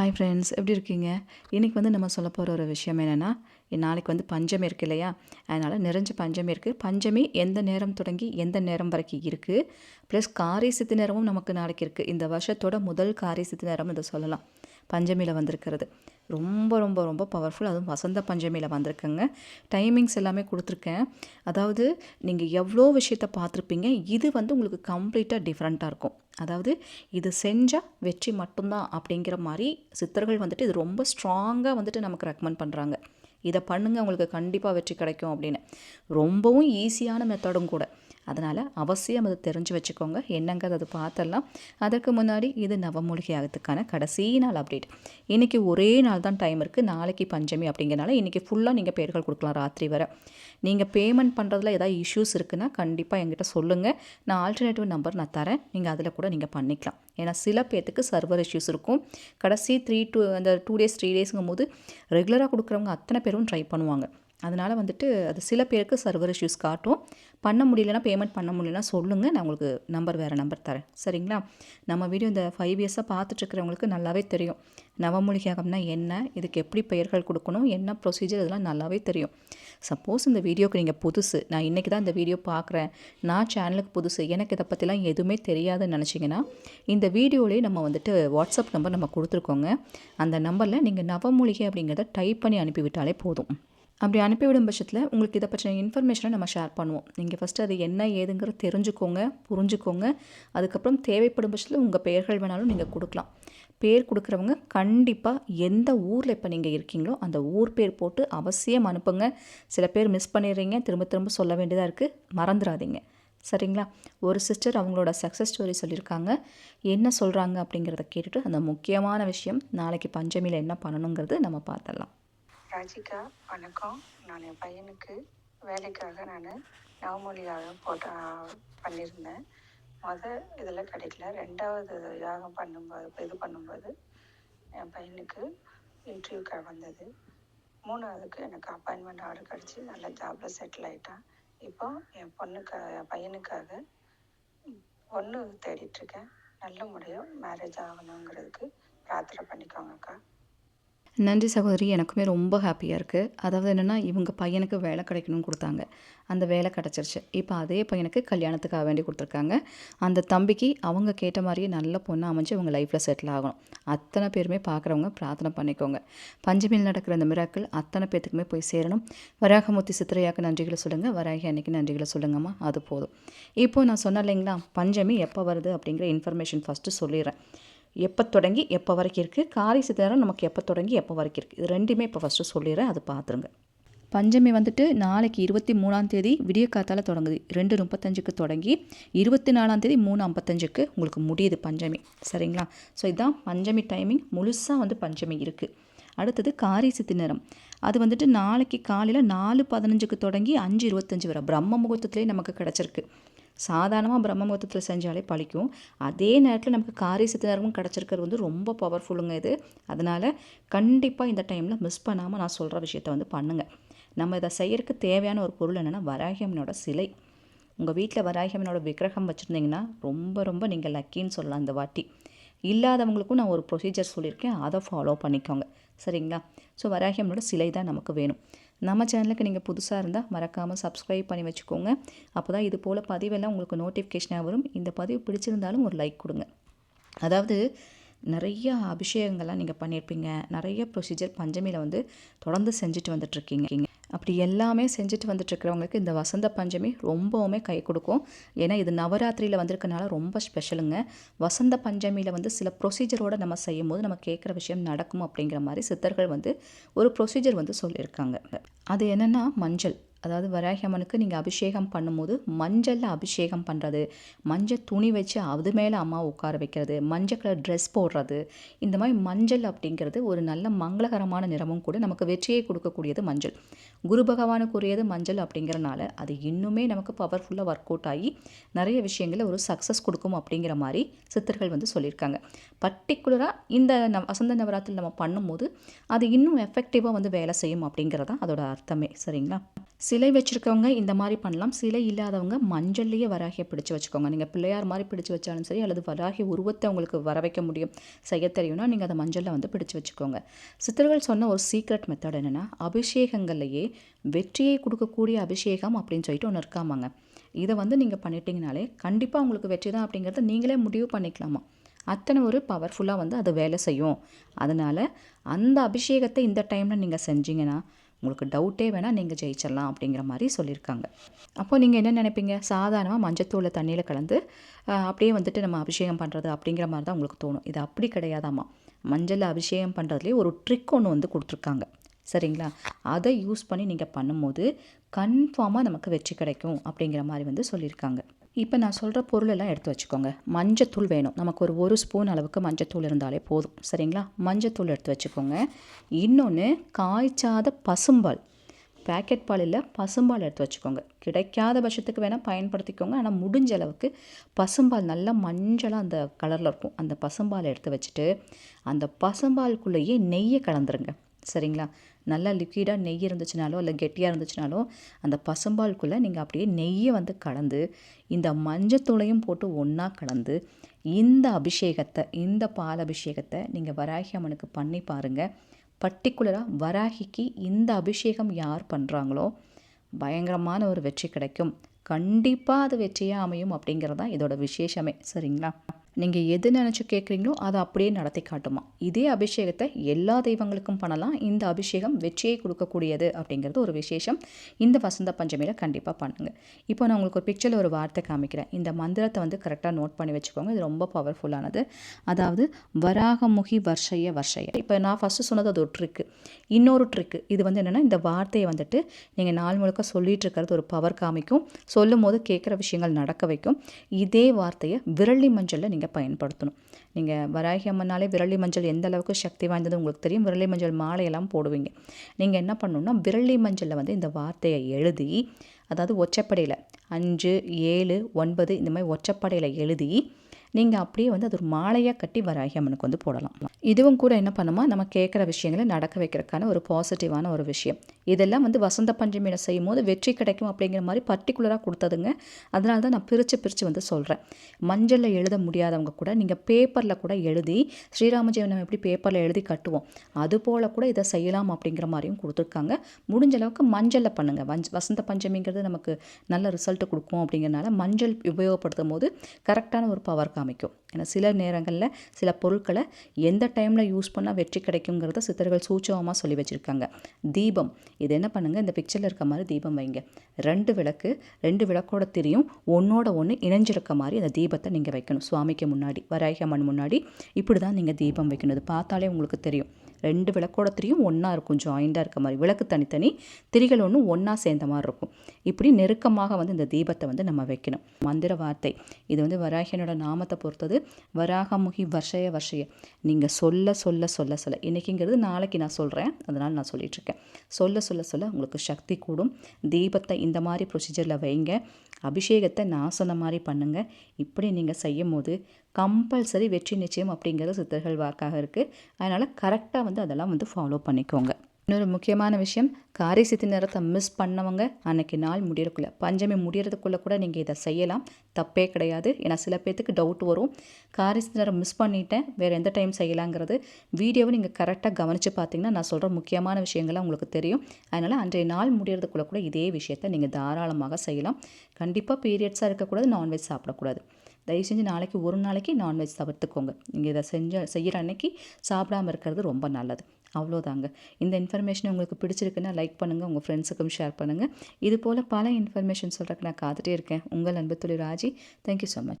Hi friends எப்படி இருக்கீங்க? இன்றைக்கி வந்து நம்ம சொல்ல போகிற ஒரு விஷயம் என்னென்னா நாளைக்கு வந்து பஞ்சமி இருக்குது இல்லையா? அதனால் நிறைஞ்ச பஞ்சமி இருக்குது பஞ்சமி எந்த நேரம் தொடங்கி எந்த நேரம் வரைக்கும் இருக்குது ப்ளஸ் காரி சித்து நேரமும் நமக்கு நாளைக்கு இருக்குது இந்த வருஷத்தோட முதல் காரி சித்து நேரம் இதை சொல்லலாம். பஞ்சமியில் வந்திருக்கிறது. ரொம்ப ரொம்ப ரொம்ப பவர்ஃபுல் அதுவும் வசந்த பஞ்சமியில் வந்திருக்குங்க. டைமிங்ஸ் எல்லாமே கொடுத்துருக்கேன். அதாவது நீங்கள் எவ்வளோ விஷயத்த பார்த்துருப்பீங்க இது வந்து உங்களுக்கு கம்ப்ளீட்டாக டிஃப்ரெண்ட்டாக இருக்கும். அதாவது இது செஞ்சால் வெற்றி மட்டும்தான் அப்படிங்கிற மாதிரி சித்தர்கள் வந்துட்டு இது ரொம்ப ஸ்ட்ராங்காக வந்துட்டு நமக்கு ரெக்கமெண்ட் பண்ணுறாங்க இதை பண்ணுங்கள் உங்களுக்கு கண்டிப்பாக வெற்றி கிடைக்கும் அப்படின்னு. ரொம்பவும் ஈஸியான மெத்தடும் கூட. அதனால் அவசியம் அதை தெரிஞ்சு வச்சுக்கோங்க. என்னங்கிறது அது பார்த்தலாம் அதற்கு முன்னாடி இது நவமூலிகை ஆகத்துக்கான கடைசி நாள் அப்டேட் இன்றைக்கி ஒரே நாள் தான் டைம் இருக்குது நாளைக்கு பஞ்சமி அப்படிங்கிறனால இன்றைக்கி ஃபுல்லாக நீங்கள் பேர்கள் கொடுக்கலாம் ராத்திரி வரை. நீங்கள் பேமெண்ட் பண்ணுறதுல ஏதாவது இஷ்யூஸ் இருக்குன்னா கண்டிப்பாக என்கிட்ட சொல்லுங்கள் நான் ஆல்டர்னேட்டிவ் நம்பர் நான் தரேன். நீங்கள் அதில் கூட நீங்கள் பண்ணிக்கலாம். ஏன்னா சில பேர்த்துக்கு சர்வர் இஷ்யூஸ் இருக்கும். கடைசி த்ரீ டூ அந்த டூ டேஸ் த்ரீ டேஸுங்கும் போது ரெகுலராக கொடுக்குறவங்க அத்தனை பேரும் ட்ரை பண்ணுவாங்க. அதனால் வந்துட்டு அது சில பேருக்கு சர்வர் இஷ்யூஸ் காட்டும். பண்ண முடியலன்னா பேமெண்ட் பண்ண முடியலன்னா சொல்லுங்கள் நான் உங்களுக்கு நம்பர் வேறு நம்பர் தரேன். சரிங்களா? நம்ம வீடியோ இந்த ஃபைவ் இயர்ஸாக பார்த்துட்ருக்கிறவங்களுக்கு நல்லாவே தெரியும். நவமூலிகாகம்னா என்ன? இதுக்கு எப்படி பெயர்கள் கொடுக்கணும்? என்ன ப்ரொசீஜர் இதெல்லாம் நல்லாவே தெரியும். சப்போஸ் இந்த வீடியோக்கு நீங்கள் புதுசு. நான் இன்றைக்கி தான் இந்த வீடியோ பார்க்குறேன். நான் சேனலுக்கு புதுசு. எனக்கு இதை பற்றிலாம் எதுவுமே தெரியாதுன்னு நினச்சிங்கன்னா இந்த வீடியோலேயே நம்ம வந்துட்டு வாட்ஸ்அப் நம்பர் நம்ம கொடுத்துருக்கோங்க. அந்த நம்பரில் நீங்கள் நவமூலிகை அப்படிங்கிறத டைப் பண்ணி அனுப்பிவிட்டாலே போதும். அப்படி அனுப்பிவிடும் பட்சத்தில் உங்களுக்கு இதை பற்றின இன்ஃபர்மேஷனை நம்ம ஷேர் பண்ணுவோம். நீங்கள் ஃபஸ்ட்டு அது என்ன ஏதுங்கிற தெரிஞ்சுக்கோங்க புரிஞ்சுக்கோங்க. அதுக்கப்புறம் தேவைப்படும் பட்சத்தில் உங்கள் பெயர்கள் வேணாலும் நீங்கள் கொடுக்கலாம். பேர் கொடுக்குறவங்க கண்டிப்பாக எந்த ஊரில் இப்போ நீங்கள் இருக்கீங்களோ அந்த ஊர் பேர் போட்டு அவசியம் அனுப்புங்க. சில பேர் மிஸ் பண்ணிடுறீங்க திரும்ப திரும்ப சொல்ல வேண்டியதாக இருக்குது மறந்துடாதீங்க. சரிங்களா? ஒரு சிஸ்டர் அவங்களோட சக்ஸஸ் ஸ்டோரி சொல்லியிருக்காங்க. என்ன சொல்கிறாங்க அப்படிங்கிறத கேட்டுட்டு அந்த முக்கியமான விஷயம் நாளைக்கு பஞ்சமியில் என்ன பண்ணணுங்கிறது நம்ம பார்த்துடலாம். ராஜிகா வணக்கம். நான் என் பையனுக்கு வேலைக்காக நான் நவமொழியாக போட்ட பண்ணியிருந்தேன் மொதல் இதில் கிடைக்கல. ரெண்டாவது யாகம் பண்ணும்போது இது பண்ணும்போது என் பையனுக்கு இன்டர்வியூக்காக வந்தது. மூணாவதுக்கு எனக்கு அப்பாயின்மெண்ட் ஆர்டர் கிடச்சி நல்ல ஜாபில் செட்டில் ஆகிட்டான் இப்போ என் பொண்ணுக்காக என் பையனுக்காக பொண்ணு தேடிட்டுருக்கேன் நல்ல முறையாக மேரேஜ் ஆகணுங்கிறதுக்கு பிரார்த்தனை பண்ணிக்கோங்க அக்கா. நன்றி சகோதரி எனக்குமே ரொம்ப ஹாப்பியாக இருக்குது அதாவது என்னென்னா இவங்க பையனுக்கு வேலை கிடைக்கணும்னு கொடுத்தாங்க. அந்த வேலை கிடச்சிருச்சு. இப்போ அதே பையனுக்கு கல்யாணத்துக்காக வேண்டி கொடுத்துருக்காங்க. அந்த தம்பிக்கு அவங்க கேட்ட மாதிரியே நல்ல பொண்ணு அமைஞ்சு அவங்க லைஃப்பில் செட்டில் ஆகணும். அத்தனை பேருமே பார்க்குறவங்க பிரார்த்தனை பண்ணிக்கோங்க. பஞ்சமியில் நடக்கிற அந்த மிராக்கள் அத்தனை பேர்த்துக்குமே போய் சேரணும். வராகமூர்த்தி சித்திரையாக்கு நன்றிகளை சொல்லுங்கள் வராகி அன்னைக்கு நன்றிகளை சொல்லுங்கம்மா. அது போதும். இப்போது நான் சொன்னேன் இல்லைங்களா பஞ்சமி எப்போ வருது அப்படிங்கிற இன்ஃபர்மேஷன் ஃபஸ்ட்டு சொல்லிடுறேன். எப்போ தொடங்கி எப்போ வரைக்கும் இருக்குது காரி சித்திரம் நமக்கு எப்போ தொடங்கி எப்போ வரைக்கும் இருக்குது இது ரெண்டுமே இப்போ ஃபஸ்ட்டு சொல்லிடுறேன். அதை பார்த்துருங்க பஞ்சமி வந்துட்டு நாளைக்கு இருபத்தி மூணாம் தேதி விடிய காத்தால் தொடங்குது. ரெண்டு முப்பத்தஞ்சுக்கு தொடங்கி இருபத்தி நாலாம் தேதி மூணு ஐம்பத்தஞ்சுக்கு உங்களுக்கு முடியுது பஞ்சமி. சரிங்களா? ஸோ இதுதான் பஞ்சமி டைமிங் முழுசாக வந்து பஞ்சமி இருக்குது அடுத்தது காரி சித்தி நேரம் அது வந்துட்டு நாளைக்கு காலையில் நாலு பதினஞ்சுக்கு தொடங்கி அஞ்சு இருபத்தஞ்சி வரை. பிரம்ம முகூர்த்தத்துலேயே நமக்கு கிடச்சிருக்கு. சாதாரணமாக பிரம்ம முகூர்த்தத்தில் செஞ்சாலே பழிக்கும். அதே நேரத்தில் நமக்கு காரிய சித்தனரும் கிடச்சிருக்கிறது வந்து ரொம்ப பவர்ஃபுல்லுங்க இது. அதனால் கண்டிப்பாக இந்த டைமில் மிஸ் பண்ணாமல் நான் சொல்கிற விஷயத்த வந்து பண்ணுங்கள் நம்ம இதை செய்யறதுக்கு தேவையான ஒரு பொருள் என்னென்னா வராகியம்மனோட சிலை. உங்கள் வீட்டில் வராகியம்மனோட விக்கிரகம் வச்சுருந்தீங்கன்னா ரொம்ப ரொம்ப நீங்கள் லக்கின்னு சொல்லலாம் இந்த வாட்டி. இல்லாதவங்களுக்கும் நான் ஒரு ப்ரொசீஜர் சொல்லியிருக்கேன். அதை ஃபாலோ பண்ணிக்கோங்க. சரிங்களா? ஸோ வராகியம்மனோட சிலை தான் நமக்கு வேணும். நம்ம சேனலுக்கு நீங்கள் புதுசாக இருந்தால் மறக்காமல் சப்ஸ்கிரைப் பண்ணி வச்சுக்கோங்க. அப்போ தான் இது போல் பதிவெல்லாம் உங்களுக்கு நோட்டிஃபிகேஷனாக வரும். இந்த பதிவு பிடிச்சிருந்தாலும் ஒரு லைக் கொடுங்க. அதாவது நிறைய அபிஷேகங்கள்லாம் நீங்கள் பண்ணியிருப்பீங்க நிறைய ப்ரொசீஜர் பஞ்சமியில் வந்து தொடர்ந்து செஞ்சுட்டு வந்துட்ருக்கீங்க அப்படி எல்லாமே செஞ்சுட்டு வந்துட்டுருக்கிறவங்களுக்கு இந்த வசந்த பஞ்சமி ரொம்பவுமே கை கொடுக்கும். ஏன்னா இது நவராத்திரியில் வந்திருக்கனால ரொம்ப ஸ்பெஷலுங்க. வசந்த பஞ்சமியில் வந்து சில ப்ரொசீஜரோடு நம்ம செய்யும் போது நம்ம கேட்குற விஷயம் நடக்கும் அப்படிங்கிற மாதிரி சித்தர்கள் வந்து ஒரு ப்ரொசீஜர் வந்து சொல்லியிருக்காங்க. அது என்னென்னா மஞ்சள். அதாவது வராகி அம்மனுக்கு நீங்கள் அபிஷேகம் பண்ணும்போது மஞ்சளில் அபிஷேகம் பண்ணுறது மஞ்சள் துணி வச்சு அது மேலே அம்மா உட்கார வைக்கிறது மஞ்சள் கலர் ட்ரெஸ் போடுறது இந்த மாதிரி மஞ்சள் அப்படிங்கிறது ஒரு நல்ல மங்களகரமான நிறமும் கூட நமக்கு வெற்றியை கொடுக்கக்கூடியது மஞ்சள். குரு பகவானுக்குரியது மஞ்சள் அப்படிங்கிறனால அது இன்னுமே நமக்கு பவர்ஃபுல்லாக ஒர்க் அவுட் ஆகி நிறைய விஷயங்களில் ஒரு சக்ஸஸ் கொடுக்கும் அப்படிங்கிற மாதிரி சித்தர்கள் வந்து சொல்லியிருக்காங்க. பர்டிகுலராக இந்த ந வசந்த நவராத்திரி நம்ம பண்ணும்போது அது இன்னும் எஃபெக்டிவாக வந்து வேலை செய்யும் அப்படிங்கிறதான் அதோட அர்த்தமே. சரிங்களா? சிலை வச்சுருக்கவங்க இந்த மாதிரி பண்ணலாம். சிலை இல்லாதவங்க மஞ்சள்லேயே வராகியை பிடிச்சு வச்சுக்கோங்க. நீங்கள் பிள்ளையார் மாதிரி பிடிச்சு வச்சாலும் சரி அல்லது வராகி உருவத்தை உங்களுக்கு வர வைக்க முடியும் செய்ய தெரியும்னா நீங்கள் அதை மஞ்சளில் வந்து பிடிச்சி வச்சுக்கோங்க. சித்தர்கள் சொன்ன ஒரு சீக்ரெட் மெத்தட் என்னென்னா அபிஷேகங்கள்லையே வெற்றியை கொடுக்கக்கூடிய அபிஷேகம் அப்படின்னு சொல்லிட்டு ஒன்று இருக்காமாங்க. இதை வந்து நீங்கள் பண்ணிட்டீங்கனாலே கண்டிப்பாக உங்களுக்கு வெற்றி தான் அப்படிங்கிறத நீங்களே முடிவு பண்ணிக்கலாமா? அத்தனை ஒரு பவர்ஃபுல்லாக வந்து அது வேலை செய்யும். அதனால் அந்த அபிஷேகத்தை இந்த டைமில் நீங்கள் செஞ்சீங்கன்னா உங்களுக்கு டவுட்டே வேணால் நீங்கள் ஜெயிச்சிடலாம் அப்படிங்கிற மாதிரி சொல்லியிருக்காங்க. அப்போ நீங்கள் என்ன நினைப்பீங்க? சாதாரணமாக மஞ்சத்தூளை தண்ணியில் கலந்து அப்படியே வந்துட்டு நம்ம அபிஷேகம் பண்ணுறது அப்படிங்கிற மாதிரி தான் உங்களுக்கு தோணும். இது அப்படி கிடையாதாம்மா. மஞ்சள் அபிஷேகம் பண்ணுறதுலேயே ஒரு ட்ரிக் ஒன்று வந்து கொடுத்துருக்காங்க. சரிங்களா? அதை யூஸ் பண்ணி நீங்கள் பண்ணும்போது கன்ஃபார்மாக நமக்கு வெற்றி கிடைக்கும் அப்படிங்கிற மாதிரி வந்து சொல்லியிருக்காங்க. இப்போ நான் சொல்கிற பொருளெல்லாம் எடுத்து வச்சுக்கோங்க. மஞ்சத்தூள் வேணும். நமக்கு ஒரு ஒரு ஸ்பூன் அளவுக்கு மஞ்சத்தூள் இருந்தாலே போதும். சரிங்களா? மஞ்சத்தூள் எடுத்து வச்சுக்கோங்க. இன்னொன்று காய்ச்சாத பசும்பால். பேக்கெட் பால் இல்லை பசும்பால் எடுத்து வச்சுக்கோங்க. கிடைக்காத பட்சத்துக்கு வேணால் பயன்படுத்திக்கோங்க. ஆனால் முடிஞ்ச அளவுக்கு பசும்பால் நல்லா மஞ்சளாக அந்த கலரில் இருக்கும். அந்த பசும்பால் எடுத்து வச்சுட்டு அந்த பசும்பாலுக்குள்ளேயே நெய்யை கலந்துருங்க. சரிங்களா? நல்லா லிக்விடாக நெய் இருந்துச்சுனாலோ இல்லை கெட்டியாக இருந்துச்சுனாலோ அந்த பசும்பாலுக்குள்ளே நீங்கள் அப்படியே நெய்யை வந்து கலந்து இந்த மஞ்சத்தூளையும் போட்டு ஒன்றா கலந்து இந்த அபிஷேகத்தை இந்த பால் அபிஷேகத்தை நீங்கள் வராகி அம்மனுக்கு பண்ணி பாருங்கள் பர்டிகுலராக வராகிக்கு இந்த அபிஷேகம் யார் பண்ணுறாங்களோ பயங்கரமான ஒரு வெற்றி கிடைக்கும். கண்டிப்பாக அது வெற்றியாக அமையும் அப்படிங்கிறது தான் இதோட விசேஷமே. சரிங்களா? நீங்கள் எது நினச்சி கேட்குறீங்களோ அதை அப்படியே நடத்தி காட்டுமா. இதே அபிஷேகத்தை எல்லா தெய்வங்களுக்கும் பண்ணலாம். இந்த அபிஷேகம் வெற்றியை கொடுக்கக்கூடியது அப்படிங்கிறது ஒரு விசேஷம். இந்த வசந்த பஞ்சமியில் கண்டிப்பாக பண்ணுங்கள் இப்போ நான் உங்களுக்கு ஒரு பிக்சரில் ஒரு வார்த்தை காமிக்கிறேன். இந்த மந்திரத்தை வந்து கரெக்டாக நோட் பண்ணி வச்சுக்கோங்க. இது ரொம்ப பவர்ஃபுல்லானது அதாவது வராகமுகி வர்ஷய வர்ஷய. இப்போ நான் ஃபஸ்ட்டு சொன்னது அது ஒரு ட்ரிக்கு இன்னொரு ட்ரிக்கு இது வந்து என்னென்னா இந்த வார்த்தையை வந்துட்டு நீங்கள் நாள் முழுக்க சொல்லிட்டு இருக்கிறது ஒரு பவர் காமிக்கும். சொல்லும் போது கேட்குற விஷயங்கள் நடக்க வைக்கும். இதே வார்த்தையை விரலி மஞ்சளில் நீங்கள் பயன்படுத்தணும். நீங்கள் வராகி அம்மனாலே விரலி மஞ்சள் எந்த அளவுக்கு சக்தி வாய்ந்தது உங்களுக்கு தெரியும்? விரலி மஞ்சள் மாலையெல்லாம் போடுவீங்க. நீங்கள் என்ன பண்ணணும்னா விரலி மஞ்சளில் வந்து இந்த வார்த்தையை எழுதி அதாவது ஒச்சப்படையில் அஞ்சு ஏழு ஒன்பது இந்த மாதிரி ஒச்சப்படையில் எழுதி நீங்கள் அப்படியே வந்து அது ஒரு மாலையாக கட்டி வராகி அம்மனுக்கு வந்து போடலாம். இதுவும் கூட என்ன பண்ணுமா? நம்ம கேட்குற விஷயங்களை நடக்க வைக்கிறதுக்கான ஒரு பாசிட்டிவான ஒரு விஷயம். இதெல்லாம் வந்து வசந்த பஞ்சமியில் செய்யும் போது வெற்றி கிடைக்கும் அப்படிங்கிற மாதிரி பர்டிகுலராக கொடுத்ததுங்க. அதனால தான் நான் பிரித்து பிரித்து வந்து சொல்கிறேன் மஞ்சளில் எழுத முடியாதவங்க கூட நீங்கள் பேப்பரில் கூட எழுதி ஸ்ரீராமஜெயனம் எப்படி பேப்பரில் எழுதி கட்டுவோம் அது போல் கூட இதை செய்யலாம் அப்படிங்கிற மாதிரியும் கொடுத்துருக்காங்க. முடிஞ்ச அளவுக்கு மஞ்சளில் பண்ணுங்கள் வஞ்ச வசந்த பஞ்சமிங்கிறது நமக்கு நல்ல ரிசல்ட் கொடுக்கும் அப்படிங்கிறனால மஞ்சள் உபயோகப்படுத்தும் போது கரெக்டான ஒரு பவர் காமிக்கும். ஏன்னா சில நேரங்களில் சில பொருட்களை எந்த டைமில் யூஸ் பண்ணால் வெற்றி கிடைக்குங்கிறத சித்தர்கள் சூச்சகமாக சொல்லி வச்சுருக்காங்க. தீபம் இது என்ன பண்ணுங்கள் இந்த பிக்சரில் இருக்க மாதிரி தீபம் வைங்க. ரெண்டு விளக்கு ரெண்டு விளக்கோட திரியும் ஒன்றோட ஒன்று இணைஞ்சிருக்க மாதிரி அந்த தீபத்தை நீங்கள் வைக்கணும். சுவாமிக்கு முன்னாடி வராகி அம்மன் முன்னாடி. இப்படி தான் நீங்கள் தீபம் வைக்கணும். இது பார்த்தாலே உங்களுக்கு தெரியும். ரெண்டு விளக்கோட திரியும் ஒன்றா இருக்கும் ஜாயிண்டாக இருக்க மாதிரி. விளக்கு தனித்தனி திரிகள் ஒன்று ஒன்றா சேர்ந்த மாதிரி இருக்கும். இப்படி நெருக்கமாக வந்து இந்த தீபத்தை வந்து நம்ம வைக்கணும். மந்திர வார்த்தை. இது வந்து வராகியனோட நாமத்தை பொறுத்தது. வராகமுகி வர்ஷய வருஷய. நீங்கள் சொல்ல சொல்ல சொல்ல சொல்ல. இன்றைக்கிங்கிறது நாளைக்கு நான் சொல்கிறேன் அதனால் நான் சொல்லிகிட்ருக்கேன் சொல்ல சொல்ல சொல்ல உங்களுக்கு சக்தி கூடும். தீபத்தை இந்த மாதிரி ப்ரொசீஜரில் வைங்க. அபிஷேகத்தை நான் சொன்ன மாதிரி பண்ணுங்கள் இப்படி நீங்கள் செய்யும் போது கம்பல்சரி வெற்றி நிச்சயம் அப்படிங்கிறது சித்தர்கள் வாக்காக இருக்குது அதனால் கரெக்டாக வந்து அதெல்லாம் வந்து ஃபாலோ பண்ணிக்கோங்க. இன்னொரு முக்கியமான விஷயம் காரி சித்தி நேரத்தை மிஸ் பண்ணவங்க அன்னைக்கு நாள் முடியறதுக்குள்ள பஞ்சமி முடியறதுக்குள்ளே கூட நீங்கள் இதை செய்யலாம். தப்பே கிடையாது. ஏன்னா சில பேர்த்துக்கு டவுட் வரும். காரி சித்தி நேரம் மிஸ் பண்ணிட்டேன் வேறு எந்த டைம் செய்யலாங்கிறது. வீடியோவை நீங்கள் கரெக்டாக கவனித்து பார்த்தீங்கன்னா நான் சொல்கிற முக்கியமான விஷயங்கள்லாம் உங்களுக்கு தெரியும். அதனால் அன்றைய நாள் முடியறதுக்குள்ளே கூட இதே விஷயத்தை நீங்கள் தாராளமாக செய்யலாம். கண்டிப்பாக பீரியட்ஸாக இருக்கக்கூடாது நான்வெஜ் சாப்பிடக்கூடாது. தயவு செஞ்சு நாளைக்கு ஒரு நாளைக்கு நான்வெஜ் தவிர்த்துக்கோங்க. நீங்கள் இதை செஞ்ச செய்கிற அன்னைக்கு சாப்பிடாம இருக்கிறது ரொம்ப நல்லது. அவ்வளோதாங்க. இந்த இன்ஃபர்மேஷன் உங்களுக்கு பிடிச்சிருக்குன்னா லைக் பண்ணுங்கள் உங்கள் ஃப்ரெண்ட்ஸுக்கும் ஷேர் பண்ணுங்கள் இது போல் பல இன்ஃபர்மேஷன் சொல்கிறக்கு நான் காத்துட்டே இருக்கேன். உங்கள் அன்பு தொழில் ராஜி தேங்க்யூ ஸோ மச்